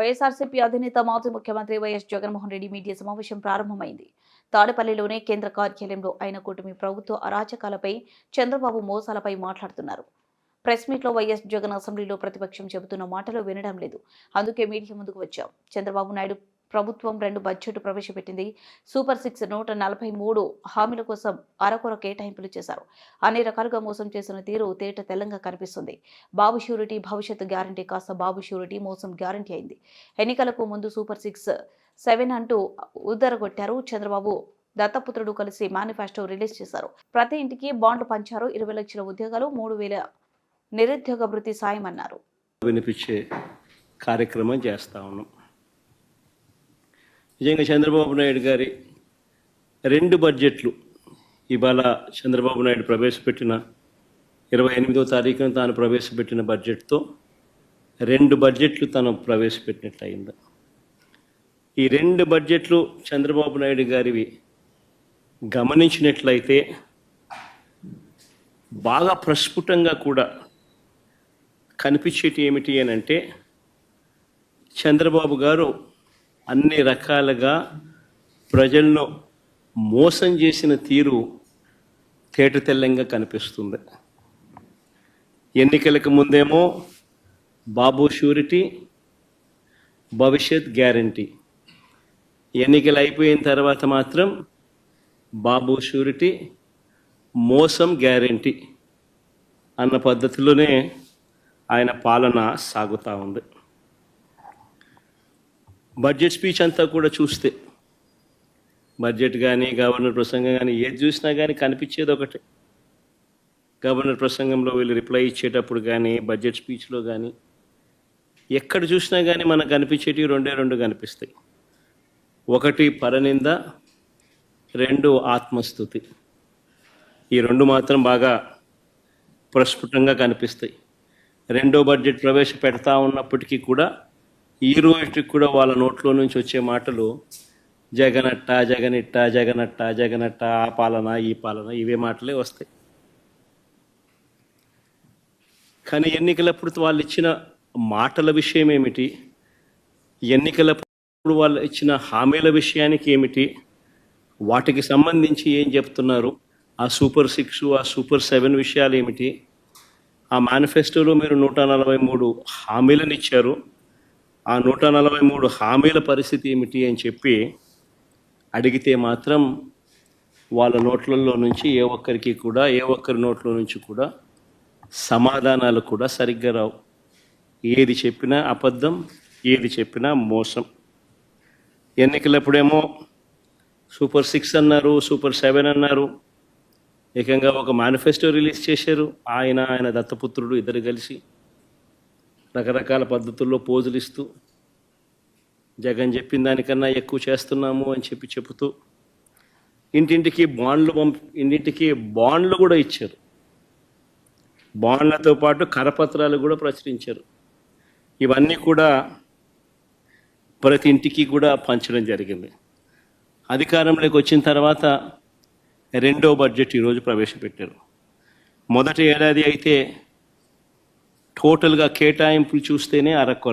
వైఎస్ఆర్సీపీ అధినేత మాజీ ముఖ్యమంత్రి వైఎస్ జగన్మోహన్ రెడ్డి మీడియా సమావేశం ప్రారంభమైంది. తాడపల్లిలోనే కేంద్ర కార్యాలయంలో ఆయన కూటమి ప్రభుత్వ అరాచకాలపై చంద్రబాబు మోసాలపై మాట్లాడుతున్నారు. ప్రెస్ మీట్లో వైఎస్ జగన్ అసెంబ్లీలో ప్రతిపక్షం చెబుతున్న మాటలు వినడం లేదు. అందుకే మీడియా ముందుకు వచ్చాం. చంద్రబాబు నాయుడు ప్రభుత్వం రెండు బడ్జెట్ ప్రవేశపెట్టింది. సూపర్ సిక్స్ నూట నలభై మూడు హామీల కోసం అరకొర కేటాయింపులు చేశారు. అన్ని రకాలుగా మోసం చేసిన తీరు తేట తెల్లంగా కనిపిస్తుంది. బాబు షూరిటీ భవిష్యత్తు గ్యారంటీ కాస్త బాబు షూరిటీ మోసం గ్యారంటీ అయింది. ఎన్నికలకు ముందు సూపర్ సిక్స్ సెవెన్ అంటూ ఉద్దరగొట్టారు. చంద్రబాబు దత్తపుత్రుడు కలిసి మేనిఫెస్టో రిలీజ్ చేశారు. ప్రతి ఇంటికి బాండ్లు పంచారు. ఇరవై లక్షల ఉద్యోగాలు మూడు వేల నిరుద్యోగ భృతి సాయం అన్నారు. వినిపించే కార్యక్రమం చేస్తా ఉన్నాం. నిజంగా చంద్రబాబు నాయుడు గారి రెండు బడ్జెట్లు ఇవాళ చంద్రబాబు నాయుడు ప్రవేశపెట్టిన ఇరవై ఎనిమిదో తారీఖున తాను ప్రవేశపెట్టిన బడ్జెట్తో రెండు బడ్జెట్లు తను ప్రవేశపెట్టినట్లు అయింది ఈ రెండు బడ్జెట్లు చంద్రబాబు నాయుడు గారివి గమనించినట్లయితే బాగా ప్రస్ఫుటంగా కూడా కనిపించేటి ఏమిటి అని అంటే చంద్రబాబు గారు అన్ని రకాలుగా ప్రజలను మోసం చేసిన తీరు తేటతెల్లంగా కనిపిస్తుంది. ఎన్నికలకు ముందేమో బాబు షూరిటీ భవిష్యత్ గ్యారంటీ. ఎన్నికలు అయిపోయిన తర్వాత మాత్రం బాబు షూరిటీ మోసం గ్యారంటీ అన్న పద్ధతిలోనే ఆయన పాలన సాగుతూ ఉంది. బడ్జెట్ స్పీచ్ అంతా కూడా చూస్తే. బడ్జెట్ కానీ గవర్నర్ ప్రసంగం కానీ ఏది చూసినా కానీ కనిపించేది ఒకటే. గవర్నర్ ప్రసంగంలో వీళ్ళు రిప్లై ఇచ్చేటప్పుడు కానీ బడ్జెట్ స్పీచ్లో కానీ ఎక్కడ చూసినా కానీ మనకు కనిపించేటివి రెండే రెండు కనిపిస్తాయి. ఒకటి పరనింద రెండు ఆత్మస్థుతి. ఈ రెండు మాత్రం బాగా ప్రస్ఫుటంగా కనిపిస్తాయి. రెండో బడ్జెట్ ప్రవేశపెడతా ఉన్నప్పటికీ కూడా ఈ రోజుకి కూడా వాళ్ళ నోట్లో నుంచి వచ్చే మాటలు జగనట్ట జగనిట్ట జగనట్ట జగనట్ట ఆ పాలన ఈ పాలన ఇవే మాటలే వస్తాయి. కానీ ఎన్నికలప్పుడు వాళ్ళు ఇచ్చిన మాటల విషయం ఏమిటి? ఎన్నికలప్పుడు వాళ్ళు ఇచ్చిన హామీల విషయానికి ఏమిటి? వాటికి సంబంధించి ఏం చెప్తున్నారు? ఆ సూపర్ సిక్స్ ఆ సూపర్ సెవెన్ విషయాలు ఏమిటి? ఆ మేనిఫెస్టోలో మీరు నూట నలభై మూడు హామీలను ఇచ్చారు. ఆ నూట నలభై మూడు హామీల పరిస్థితి ఏమిటి అని చెప్పి అడిగితే మాత్రం వాళ్ళ నోట్లలో నుంచి ఏ ఒక్కరికి కూడా ఏ ఒక్కరి నోట్లో నుంచి కూడా సమాధానాలు కూడా సరిగ్గా రావు. ఏది చెప్పినా అబద్ధం ఏది చెప్పినా మోసం. ఎన్నికలప్పుడేమో సూపర్ సిక్స్ అన్నారు సూపర్ సెవెన్ అన్నారు. ఏకంగా ఒక మేనిఫెస్టో రిలీజ్ చేశారు. ఆయన ఆయన దత్తపుత్రుడు ఇద్దరు కలిసి. రకరకాల పద్ధతుల్లో పోజులు ఇస్తూ జగన్ చెప్పిన దానికన్నా ఎక్కువ చేస్తున్నాము అని చెప్పి చెబుతూ ఇంటింటికి బాండ్లు పంపి ఇంటింటికి బాండ్లు కూడా ఇచ్చారు. బాండ్లతో పాటు కరపత్రాలు కూడా ప్రచురించారు. ఇవన్నీ కూడా ప్రతి ఇంటికి కూడా పంచడం జరిగింది. అధికారంలోకి వచ్చిన తర్వాత రెండో బడ్జెట్ ఈరోజు ప్రవేశపెట్టారు. మొదటి ఏడాది అయితే టోటల్గా కేటాయింపులు చూస్తేనే అరకొర